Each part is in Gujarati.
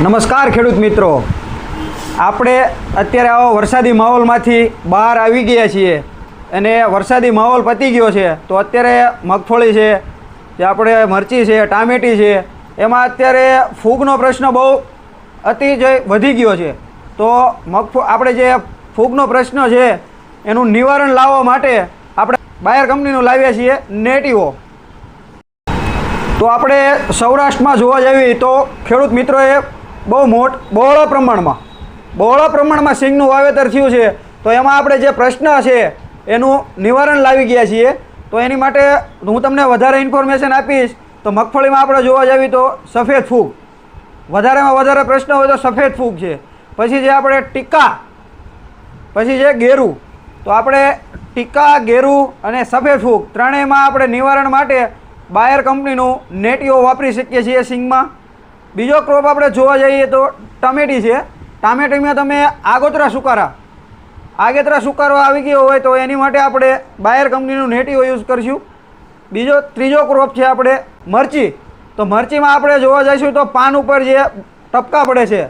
નમસ્કાર ખેડૂત મિત્રો. આપણે અત્યારે આવો વરસાદી માહોલમાંથી બહાર આવી ગયા છીએ અને વરસાદી માહોલ પતી ગયો છે, તો અત્યારે મગફળી છે, જે આપણે મરચી છે, ટામેટી છે, એમાં અત્યારે ફૂગનો પ્રશ્ન બહુ અતિ વધી ગયો છે. તો મગફ, આપણે જે ફૂગનો પ્રશ્ન છે, એનું નિવારણ લાવવા માટે આપણે બાયર કંપનીનું લાવીએ છીએ નેટિવો. તો આપણે સૌરાષ્ટ્રમાં જોવા જઈએ તો ખેડૂત મિત્રોએ બહુ મોટ, બહોળા પ્રમાણમાં. બહોળા પ્રમાણમાં સિંગનું વાવેતર થયું છે, તો એમાં આપણે જે પ્રશ્ન છે, એનું નિવારણ લાવી ગયા છીએ. તો એની માટે હું તમને વધારે ઇન્ફોર્મેશન આપીશ. તો મગફળીમાં આપણે જોવા જઈએ તો સફેદ ફૂગ. વધારેમાં વધારે પ્રશ્ન હોય તો સફેદ ફૂગ છે. પછી જે આપણે ટીકા. પછી છે ગેરું. તો આપણે ટીકા, ગેરું અને સફેદ ફૂગ ત્રણેયમાં આપણે નિવારણ માટે બાયર કંપનીનું નેટીઓ વાપરી શકીએ છીએ સિંગમાં. બીજો ક્રોપ આપણે જોવા જઈએ તો ટમેટી છે. ટામેટીમાં તમે આગોતરા સુકારા. આગેતરા સુકારો આવી ગયો હોય તો એની માટે આપણે બાયર કંપનીનું નેટીઓ યુઝ કરીશું. બીજો, ત્રીજો ક્રોપ છે આપણે મરચી. તો મરચીમાં આપણે જોવા જઈશું તો પાન ઉપર જે ટપકા પડે છે,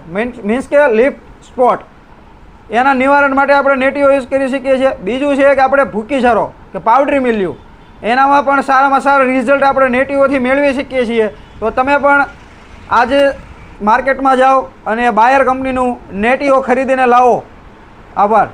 મીન્સ કે લીફ સ્પોટ. એના નિવારણ માટે આપણે નેટીઓ યુઝ કરી શકીએ છીએ. બીજું છે કે આપણે ભૂકી સારો કે પાવડરી મિલ્યું. એનામાં પણ સારામાં સારા રિઝલ્ટ આપણે નેટીઓથી મેળવી શકીએ છીએ. તો તમે પણ આજે માર્કેટમાં જાઓ અને બાયર કંપનીનું નેટીઓ ખરીદીને લાવો. આભાર.